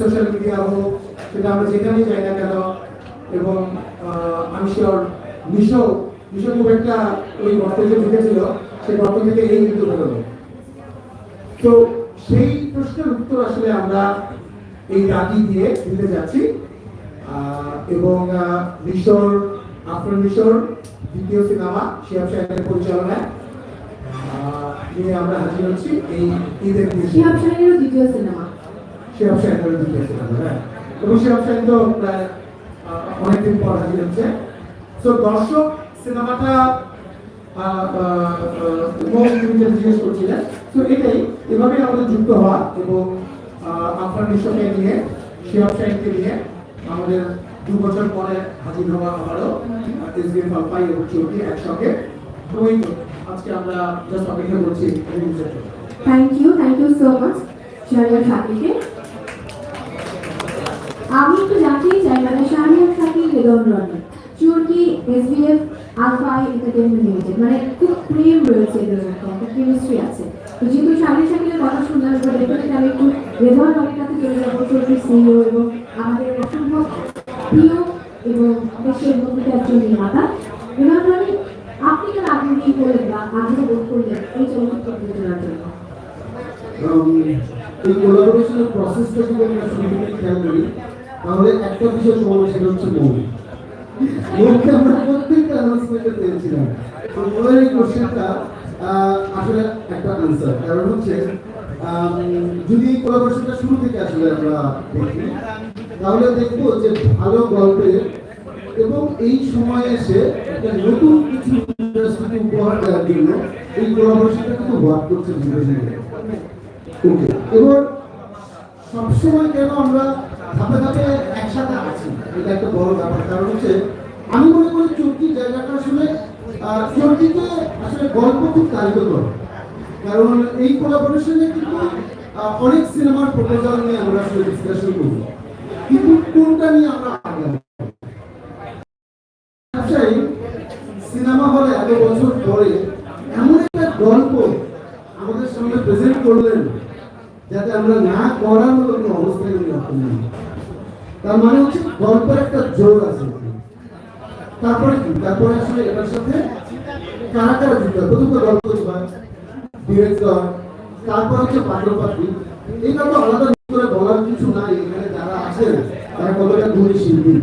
Social media হোক, সেটা আমরা যেখানেই যাই না কেন, এবং আমি শিওর মিশো মিশো খুব একটা ওই যে ঢুকেছিল, সেই গর্ত থেকে এই তো সেই প্রশ্নের উত্তর আসলে আমরা এই ডাকি দিয়ে দিতে যাচ্ছি। এবং মিশর মিশর দ্বিতীয় সিনেমা, শিয়াব সাহেবের পরিচালনায়। নিয়ে আমরা হাজির হচ্ছি এই ঈদের দিন। শিহাব শাহিনেরও দ্বিতীয় সিনেমা। হ্যাঁ। এবং শিরাব সাহেব তো প্রায় অনেকদিন পর হাজির হচ্ছে। তো দর্শক সিনেমাটা জিজ্ঞেস করছিলেন। তো এটাই এভাবেই আমাদের যুক্ত হওয়া এবং আপনার মিশনকে নিয়ে শিরাব সাহেবকে নিয়ে আমাদের দু বছর পরে হাজির হওয়া আবারও এসবিএম পাল্পাই এবং চৌকি একসঙ্গে আজকে আমরা জাস্ট অপেক্ষা করছি। Thank you thank you so much Shahriar সাকিকে আমি একটু জানতেই চাই মানে শাহরিয়ার সাকি বেদন রনি চুরকি এসবিএফ আলফাই এন্টারটেনমেন্ট লিমিটেড মানে খুব প্রেম রয়েছে এদের মধ্যে, একটা কেমিস্ট্রি আছে। তো যেহেতু শাহরিয়ার সাকিলের কথা শুনলাম, এবার ডেফিনেটলি আমি একটু বেদন রনির কাছে চলে যাব চুরকির সিইও এবং আমাদের অসম্ভব প্রিয় এবং দেশের মধ্যে একজন নির্মাতা রনি আপনি কেন আগ্রহী হলেন বা আগ্রহ বোধ করলেন? এই চলচ্চিত্র প্রযোজনার জন্য। এই কোলাবোরেশনের প্রসেসটা যদি আমরা থেকে খেয়াল করি, তাহলে একটা বিষয় সমান সেটা হচ্ছে মৌ মৌকে আমরা প্রত্যেকটা অ্যানাউন্সমেন্টে পেয়েছিলাম। তো মৌয়ের এই কোশ্চেনটা আসলে একটা আনসার কারণ হচ্ছে যদি কোলাবোরেশনটা শুরু থেকে আসলে আমরা দেখি, তাহলে দেখব যে ভালো গল্পের এবং এই সময়ে এসে নতুন কিছু ইন্ডাস্ট্রিকে উপহার দেওয়ার জন্য এই কোলাবোরেশনটা কিন্তু ওয়ার্ক করছে ওকে এবার সবসময় কেন আমরা ধাপে ধাপে একসাথে আছি? এটা একটা বড় ব্যাপার। কারণ হচ্ছে আমি মনে করি চর্কির জায়গাটা আসলে চর্কিতে আসলে গল্প খুব কার্যকর। কারণ এই কোলাবোরেশনে কিন্তু অনেক সিনেমার প্রপোজাল নিয়ে আমরা আসলে ডিসকাশন করব। কিন্তু কোনটা নিয়ে আমরা আগাবো ব্যবসায়ী সিনেমা হলে এত বছর পরে এমন একটা গল্প আমাদের সামনে প্রেজেন্ট করলেন যাতে আমরা না করার মতো কোনো অবস্থায় রাখেন না তার মানে হচ্ছে গল্পের একটা জোর আছে। তারপরে কি? তারপরে আসলে এটার সাথে কারা কারা যুক্ত? প্রথম তো গল্প ডিরেক্টর, তারপর হচ্ছে পাত্রপাত্রী। এটা তো আলাদা করে বলার কিছু নাই। এখানে যারা আছেন, তারা কতটা গুণী শিল্পী?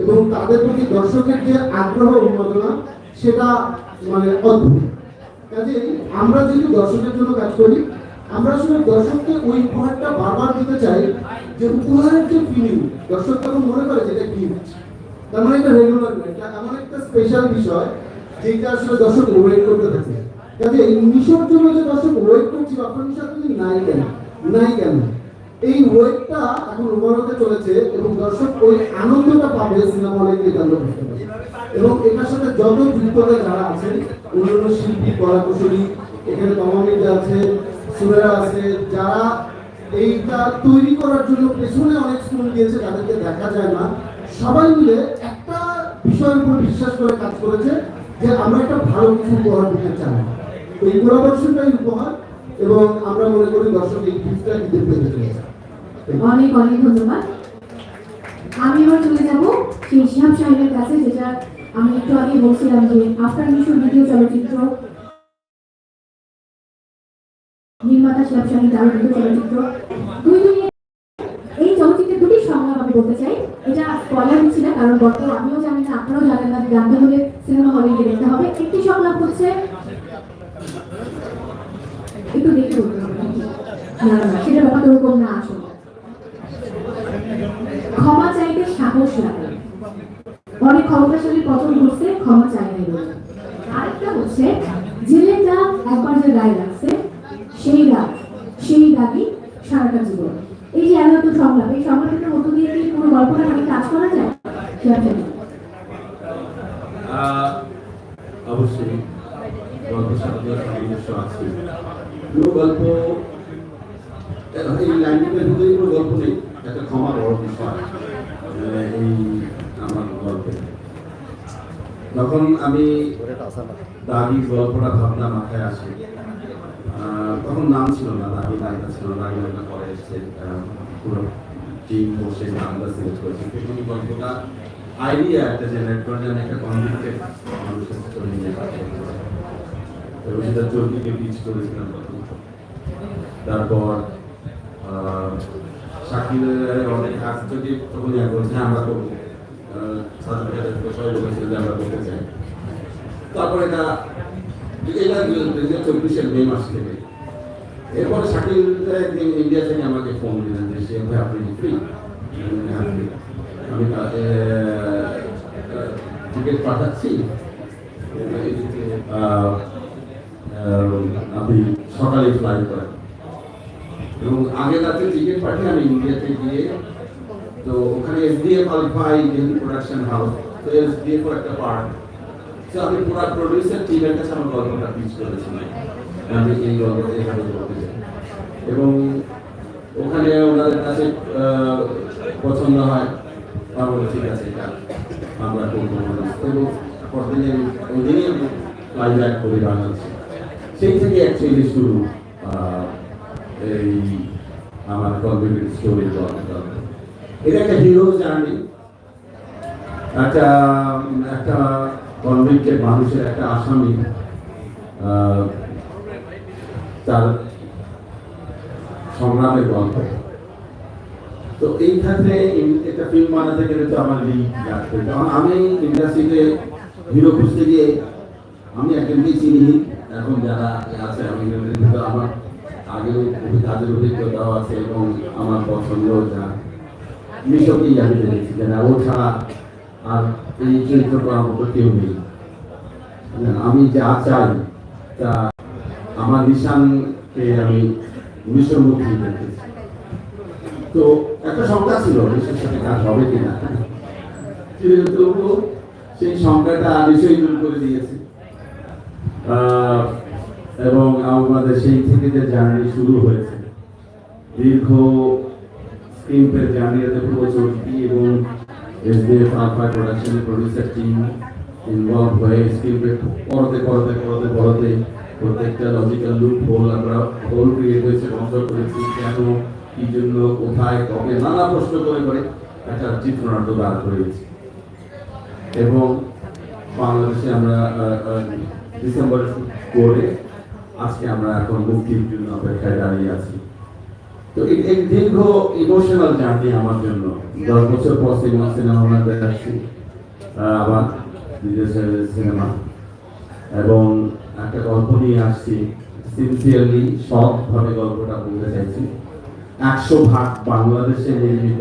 এবং তাদের প্রতি দর্শকের যে আগ্রহ, উন্মাদনা সেটা মানে অদ্ভুত। কাজে আমরা যেহেতু দর্শকের জন্য কাজ করি, আমরা আসলে দর্শককে ওই উপহারটা বারবার দিতে চাই যে উপহারের যে ফিলিং দর্শক তখন মনে করে যে এটা গিফট তার মানে এটা রেগুলার এটা এমন একটা স্পেশাল বিষয় যেটা আসলে দর্শক ওয়েট করতে থাকে। কাজে নিশোর জন্য যে দর্শক ওয়েট করছি আপনার নিশা নাই কেন? নাই কেন? এই ওয়েটটা এখন ওভার হতে চলেছে এবং দর্শক ওই আনন্দটা পাবে সিনেমা হলে গিয়ে করতে এবং এটার সাথে যত যুক্তরা যারা আছেন, অন্যান্য শিল্পী, কলাকুশলী, এখানে তমামিজা আছে, সুরেরা আছে, যারা এইটা তৈরি করার জন্য পেছনে অনেক শ্রম দিয়েছে, তাদেরকে দেখা যায় না। সবাই মিলে একটা বিষয়ের উপর বিশ্বাস করে কাজ করেছে যে আমরা একটা ভালো কিছু উপহার দিতে চাই। এই পরামর্শটাই উপহার এবং আমরা মনে করি দর্শক এই গিফটটা দিতে চলেছে অনেক অনেক ধন্যবাদ। আমি এবার চলে যাব সেই শিহাব সাহেবের কাছে, যেটা আমি একটু আগে বলছিলাম যে আফটার মিশর দ্বিতীয় চলচ্চিত্র নির্মাতা শিহাব সাহেব তার দ্বিতীয় চলচ্চিত্র। দুই দুই এই চলচ্চিত্রের দুটি সংলাপ আমি বলতে চাই। এটা স্পয়লার দিচ্ছি না, কারণ বর্তমানে আমিও জানি না, আপনারাও জানেন না জানতে হলে সিনেমা হলে গিয়ে দেখতে হবে। একটি সংলাপ হচ্ছে একটু দেখে বলতে হবে সেটা ব্যাপারটা ওরকম না আসলে ক্ষমা সাহস লাগে অনেক ক্ষমতাশালী পতন ঘটছে, ক্ষমা চাই নাই। আরেকটা হচ্ছে দাগ একবার যে গায়ে লাগছে সেই দাগ সেই দাগই সারাটা জীবন। এই যে এত সংলাপ, এই সংলাপের মধ্য দিয়ে কি কোনো গল্পটা মানে কাজ করা যায়? অবশ্যই। গল্পের আছে। পুরো গল্প এই লাইনটার ভিতরে কোনো গল্প নেই, একটা ক্ষমা বড় বিষয় আহ, এই আমার গল্পে যখন আমি দাবির গল্পটা ভাবনা মাথায় আসে তখন নাম ছিল না দাবি নায়িকা ছিল না দাবি পরে এসছে পুরো টিম বসে নামটা সিলেক্ট করেছে। কিন্তু গল্পটা আইডিয়া একটা জেনারেট করে যেন একটা কনভিক্টেড মানুষের নিয়ে এবং সেটা পিচ করেছিলাম তারপর আহ, অনেক কাজ থেকে তখন ইয়া হ্যাঁ আমরা করব। তারপরে এটা এটা দুই হাজার চব্বিশের মে মাস থেকে এরপরে শাকিল একদিন ইন্ডিয়া থেকে আমাকে ফোন দিলেন যে সে ভাই আপনি ফ্রি আমি টিকিট পাঠাচ্ছি। আপনি সকালে ফ্লাই করেন এবং আগে রাতে টিকিট পাঠিয়ে আমি ইন্ডিয়াতে গিয়ে তো ওখানে এসডিএফ আলফাই যেহেতু প্রোডাকশন হাউস তো এসডিএফ একটা পার্ট তো আমি পুরো প্রডিউসার টিমের কাছে আমার গল্পটা পিচ করেছিলাম আমি এই গল্প এখানে করতে চাই। এবং ওখানে ওনাদের কাছে পছন্দ হয়। আমার ঠিক আছে, এটা আমরা করব এবং পরদিনে ওই দিনই আমি ব্যাক করি বাংলাদেশে। সেই থেকে অ্যাকচুয়ালি শুরু এই আমার কম্পিউটার স্টোরি এটা একটা হিরো জার্নি একটা একটা কনভিক্টেড মানুষের, একটা আসামি তার সংগ্রামের গল্প। তো এই ক্ষেত্রে একটা ফিল্ম বানাতে গেলে তো আমার লিগ লাগবে। কারণ আমি ইন্ডাস্ট্রিতে হিরো খুঁজতে গিয়ে আমি একজনকে চিনি। এখন যারা আছে, আমি আমার আগেও কাজের অভিজ্ঞতাও আছে এবং আমার পছন্দ যা। মিশকেই আমি জেনেছি যে ও ছাড়া আর এই চরিত্র করার মতো আমি যা চাই তা আমার নিশানকে আমি মধ্যেই দেখেছি তো একটা সংখ্যা ছিল উনিশের সাথে কাজ হবে কিনা কিন্তু সেই সংখ্যাটা নিশ্চয়ই দূর করে দিয়েছে এবং আমাদের সেই থেকে যে জার্নি শুরু হয়েছে, দীর্ঘ স্ক্রিন প্লে জার্নিতে পুরো চলতি এবং এসডিএফ আলফা প্রোডাকশনের প্রডিউসার টিম ইনভলভ হয়ে স্ক্রিন প্লে করতে করতে করতে করতে প্রত্যেকটা লজিক্যাল লুপ হোল আমরা হোল ক্রিয়েট হয়েছে, বন্ধ করেছি। কেন? কি জন্য? কোথায়? কবে? নানা প্রশ্ন করে করে একটা চিত্রনাট্য দাঁড় করেছি এবং বাংলাদেশে আমরা ডিসেম্বরে করে আজকে আমরা এখন মুক্তির জন্য অপেক্ষায় দাঁড়িয়ে আছি। তো এই দীর্ঘ ইমোশনাল জার্নি আমার জন্য। দশ বছর পর সিনেমা সিনেমা আসছি। আহ, আবার বিদেশের সিনেমা এবং একটা গল্প নিয়ে আসছি। সিনসিয়ারলি সৎভাবে গল্পটা বলতে চাইছি। একশো ভাগ বাংলাদেশে নির্মিত।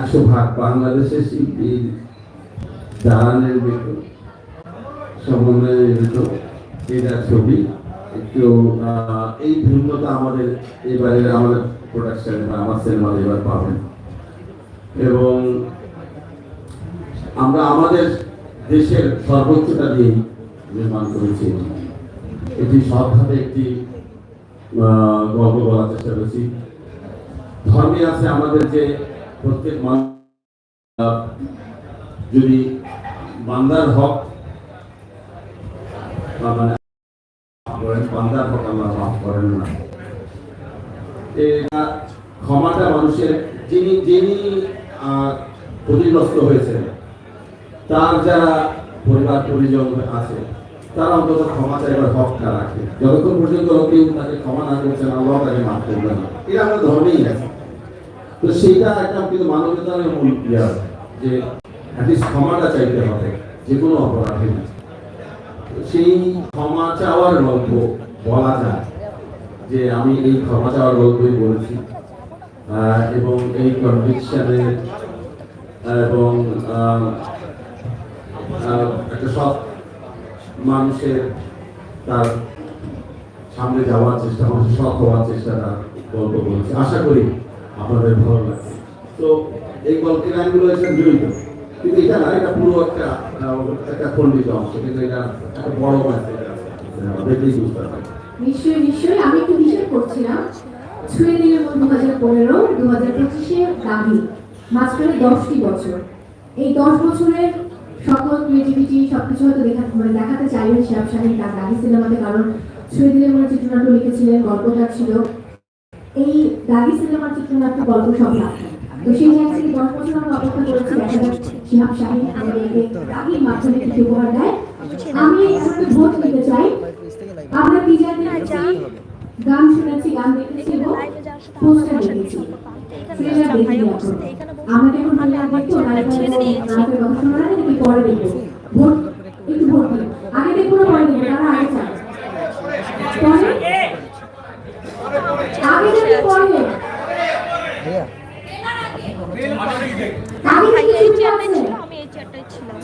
একশো ভাগ বাংলাদেশের শিল্পী যারা নির্মিত। সমন্বয়ে নির্মিত। এটা ছবি। একটু এই ভিন্নতা আমাদের এবারে আমাদের প্রোডাকশন আমার এবার পাবেন। এবং আমরা আমাদের দেশের সর্বোচ্চটা দিয়ে নির্মাণ করেছি। এটি একটি গল্প বলার চেষ্টা করেছি। ধর্মে আছে আমাদের যে প্রত্যেক মানুষ যদি বান্দার হক মানে করেন বান্দার হক আল্লাহ মাফ করেন না এটা ক্ষমাটা মানুষের, যিনি যিনি ক্ষতিগ্রস্ত হয়েছে তার যারা পরিবার, পরিজন আছে, তারা অন্তত ক্ষমা চাইবার হকটা রাখে। যতক্ষণ পর্যন্ত কেউ তাকে ক্ষমা না করছেন আল্লাহ তাকে মাফ করবে না। এটা আমরা ধর্মেই আছে। তো সেইটা একটা কিন্তু মানবতার মূল ইয়া, যে অ্যাটলিস্ট ক্ষমাটা চাইতে হবে, যে কোনো অপরাধে সেই ক্ষমা চাওয়ার গল্প বলা যায়, যে আমি এই ক্ষমা চাওয়ার গল্পই বলেছি। এবং এই কনভিকশনের এবং একটা সব মানুষের তার সামনে যাওয়ার চেষ্টা মানুষের সৎ হওয়ার চেষ্টা তার গল্প বলেছে। আশা করি আপনাদের ভালো লাগে তো এই গল্পের লাইনগুলো এসে জড়িত কিন্তু এটা না, এটা পুরো একটা একটা খণ্ডিত অংশ, কিন্তু এটা একটা বড় পারবেন। নিশ্চয়ই নিশ্চয়ই। আমি একটু হিসেব করছিলাম। ছুঁয়ে দিলে দু হাজার পনেরো দু হাজার পঁচিশে গাভী মাঝখানে দশটি বছর। এই দশ বছরের সকল ক্রিয়েটিভিটি সবকিছু হয়তো দেখা মানে দেখাতে চাইবেন শিয়াব শাহিন তার গাভী সিনেমাতে, কারণ ছুঁয়ে শহীদুল আমার চিত্রনাট্য লিখেছিলেন, গল্পটা ছিল। এই দাগি সিনেমার চিত্রনাট্য গল্প সব তো সেই জায়গা থেকে দশ বছর আমরা অপেক্ষা করেছি, দেখা যাক শিহাব শাহিন আমাদেরকে দাগির মাধ্যমে কিছু উপহার দেয়। আমি একটা ভোট দিতে চাই। আমরা টিচারদের কাছে গান শুনেছি, গান দেখেছি এবং পোস্টার দেখেছি। ট্রেলার দেখি এখন। আমাকে এখন ভালো লাগে তো নায়কের কথা শোনা না নাকি পরে দেখব। ভোট, একটু ভোট আগে দেখব না পরে দেখব, তারা আগে চায় পরে আগে দেখব পরে আগে থেকে শুরু আছে আমি এই চেয়ারটাই ছিলাম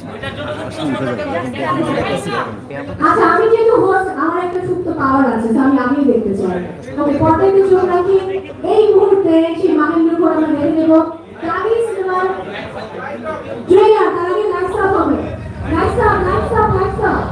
আচ্ছা আমি যেহেতু হোস্ট আমার একটা সুপ্ত পাওয়ার আছে আমি আমিই দেখতে চাই। ওকে পর্দায় কিছু রাখি এই মুহূর্তে সেই মাহেন্দ্র ঘোড়া আমরা দেখে নেব। কাগি সিনেমার ট্রেলার তার আগে লাইটস আপ হবে। Lights up lights up lights up